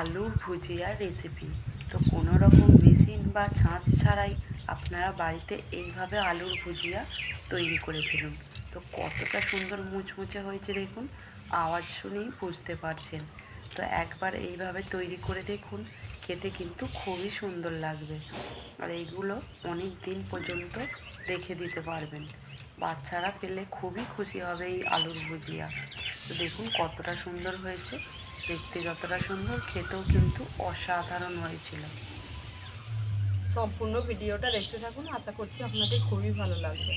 আলুর ভুজিয়া রেসিপি তো কোনো রকম মেশিন বা ছাঁচ ছাড়াই আপনারা বাড়িতে এইভাবে আলুর ভুজিয়া তৈরি করে ফেলুন। তো কতটা সুন্দর মুচমুচে হয়েছে দেখুন, আওয়াজ শুনেই বুঝতে পারছেন। তো একবার এইভাবে তৈরি করে দেখুন, খেতে কিন্তু খুবই সুন্দর লাগবে। আর এইগুলো অনেক দিন পর্যন্ত রেখে দিতে পারবেন। বাচ্চারা পেলে খুবই খুশি হবে এই আলুর ভুজিয়া। তো দেখুন কতটা সুন্দর হয়েছে। দেখতে যতটা সুন্দর খেতেও কিন্তু অসাধারণ হয়েছিল। সম্পূর্ণ ভিডিওটা দেখতে থাকুন আশা করছি আপনাদের খুবই ভালো লাগবে।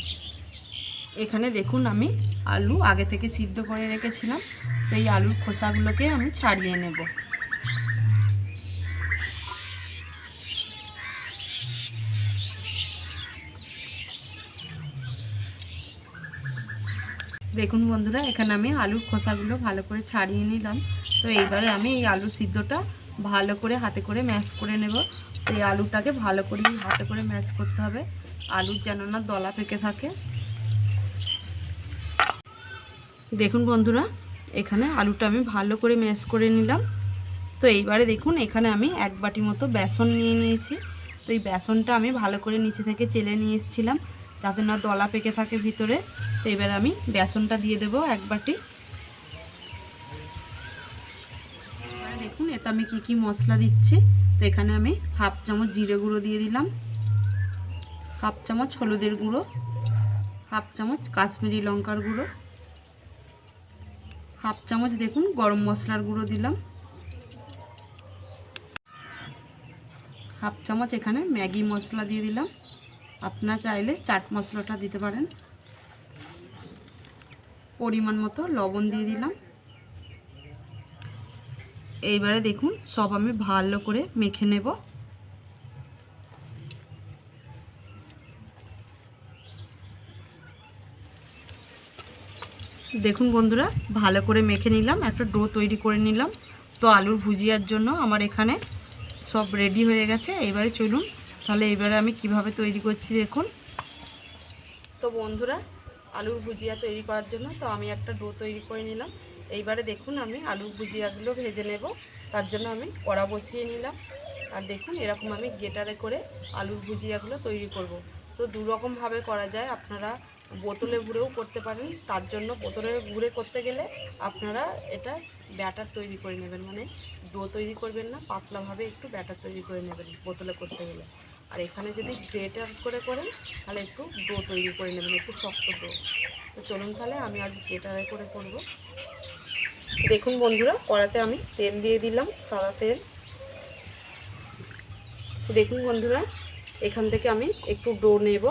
এখানে দেখুন আমি আলু আগে থেকে সিদ্ধ করে রেখেছিলাম তো এই আলুর খোসাগুলোকে আমি ছাড়িয়ে নেব। দেখুন বন্ধুরা, এখানে আমি আলুর খোসাগুলো ভালো করে ছাড়িয়ে নিলাম। তো এইবারে আমি এই আলু সিদ্ধটা ভালো করে হাতে করে ম্যাশ করে নেব। এই আলুটাকে ভালো করে হাতে করে ম্যাশ করতে হবে। আলুর যেন না দলা পেকে থাকে। দেখুন বন্ধুরা, এখানে আলুটা আমি ভালো করে ম্যাশ করে নিলাম। তো এইবারে দেখুন, এখানে আমি এক বাটি মতো বেসন নিয়ে নিয়েছি। তো এই বেসনটা আমি ভালো করে নিচে থেকে চেলে নিয়ে এসেছিলাম। যাতে না দলা পেকে থাকে ভিতরে, তো এবার আমি বেসনটা দিয়ে দেব এক বাটি। দেখুন, এতে আমি কি কি মশলা দিচ্ছি। তো এখানে আমি হাফ চামচ জিরে গুঁড়ো দিয়ে দিলাম, হাফ চামচ হলুদের গুঁড়ো, হাফ চামচ কাশ্মীরি লঙ্কার গুঁড়ো, হাফ চামচ দেখুন গরম মশলার গুঁড়ো দিলাম। হাফ চামচ এখানে ম্যাগি মশলা দিয়ে দিলাম। আপনারা চাইলে চাট মশলাটা দিতে পারেন। পরিমাণ মতো লবণ দিয়ে দিলাম। এইবারে দেখুন, সব আমি ভালো করে মেখে নেব। দেখুন বন্ধুরা, ভালো করে মেখে নিলাম, একটা ডো তৈরি করে নিলাম। তো আলুর ভুজিয়ার জন্য আমার এখানে সব রেডি হয়ে গেছে। এবারে চলুন তাহলে এবারে আমি কীভাবে তৈরি করছি দেখুন। তো বন্ধুরা আলু ভুজিয়া তৈরি করার জন্য তো আমি একটা ডো তৈরি করে নিলাম। এইবারে দেখুন আমি আলু ভুজিয়াগুলো ভেজে নেব। তার জন্য আমি কড়া বসিয়ে নিলাম। আর দেখুন, এরকম আমি গেটারে করে আলুর ভুজিয়াগুলো তৈরি করব। তো দু রকমভাবে করা যায়। আপনারা বোতলে ঘুরেও করতে পারেন। তার জন্য বোতলে ঘুরে করতে গেলে আপনারা এটা ব্যাটার তৈরি করে নেবেন। মানে ডো তৈরি করবেন না, পাতলাভাবে একটু ব্যাটার তৈরি করে নেবেন বোতলে করতে গেলে। আর এখানে যদি গ্রেটার করে করেন, তাহলে একটু ডো তৈরি করে নেবেন, একটু শক্ত ডো। তো চলুন তাহলে আমি আজ গ্রেটারে করে করব। দেখুন বন্ধুরা, কড়াতে আমি তেল দিয়ে দিলাম, সাদা তেল। দেখুন বন্ধুরা, এখান থেকে আমি একটু ডো নেব।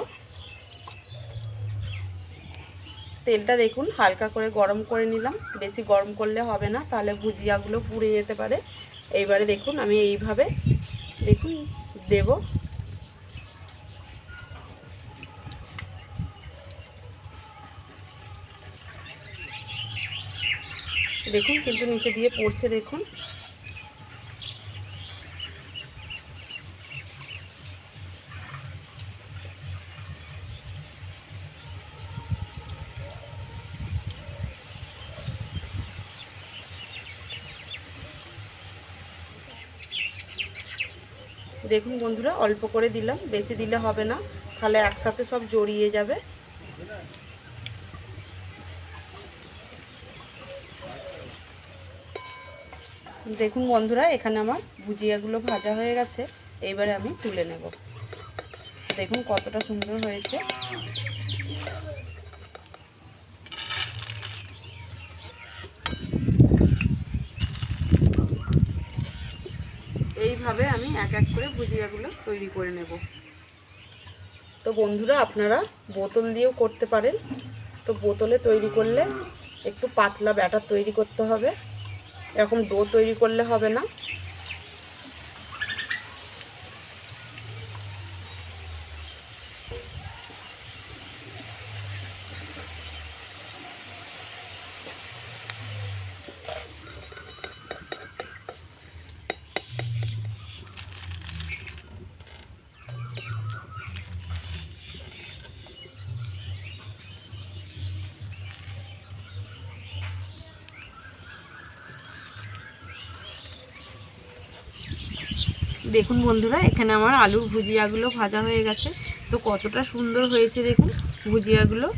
তেলটা দেখুন, হালকা করে গরম করে নিলাম। বেশি গরম করলে হবে না, তাহলে ভুজিয়াগুলো পুড়ে যেতে পারে। এইবারে দেখুন, আমি এইভাবে, দেখুন, দেব। দেখুন কিন্তু নিচে দিয়ে পড়ছে, দেখুন। দেখুন বন্ধুরা, অল্প করে দিলাম, বেশি দিলে হবে না। তাহলে একসাথে সব জড়িয়ে যাবে। দেখুন বন্ধুরা, এখানে আমার ভুজিয়াগুলো ভাজা হয়ে গেছে। এইবারে আমি তুলে নেব। দেখুন কতটা সুন্দর হয়েছে। এইভাবে আমি এক এক করে ভুজিয়াগুলো তৈরি করে নেব। তো বন্ধুরা, আপনারা বোতল দিয়েও করতে পারেন। তো বোতলে তৈরি করলে একটু পাতলা ব্যাটার তৈরি করতে হবে। এরকম ডো তৈরি করলে হবে না। দেখুন বন্ধুরা, এখানে আমার আলুর ভুজিয়াগুলো ভাজা হয়ে গেছে। তো কতটা সুন্দর হয়েছে দেখুন ভুজিয়াগুলো।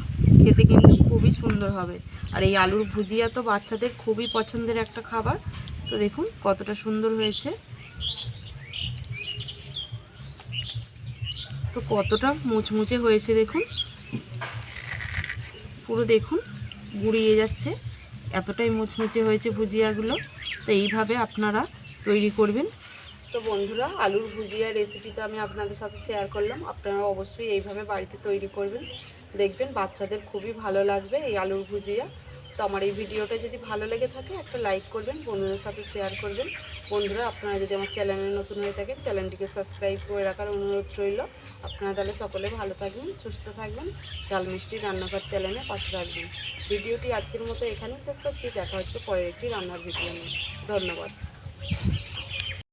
খেতে কিন্তু খুবই সুন্দর হবে। আর এই আলুর ভুজিয়া তো বাচ্চাদের খুবই পছন্দের একটা খাবার। তো দেখুন কতটা সুন্দর হয়েছে। তো কতটা মুচমুচে হয়েছে দেখুন। পুরো দেখুন গুড়িয়ে যাচ্ছে। এতটাই মুচমুচে হয়েছে ভুজিয়াগুলো। তো এইভাবে আপনারা তৈরি করবেন। তো বন্ধুরা, আলুর ভুজিয়া রেসিপি তো আমি আপনাদের সাথে শেয়ার করলাম। আপনারা অবশ্যই এইভাবে বাড়িতে তৈরি করবেন। দেখবেন বাচ্চাদের খুবই ভালো লাগবে এই আলুর ভুজিয়া। তো আমার এই ভিডিওটা যদি ভালো লেগে থাকে, একটা লাইক করবেন, বন্ধুদের সাথে শেয়ার করবেন। বন্ধুরা, আপনারা যদি আমার চ্যানেলে নতুন হয়ে থাকেন চ্যানেলটিকে সাবস্ক্রাইব করে রাখার অনুরোধ রইল। আপনারা তাহলে সকলে ভালো থাকবেন, সুস্থ থাকবেন। চাল মিষ্টি রান্নাঘর চ্যানেলে পাশে রাখবেন ভিডিওটি আজকের মতো এখানেই শেষ করছি। দেখা হচ্ছে পরের একটি রান্নার ভিডিও নিয়ে। ধন্যবাদ।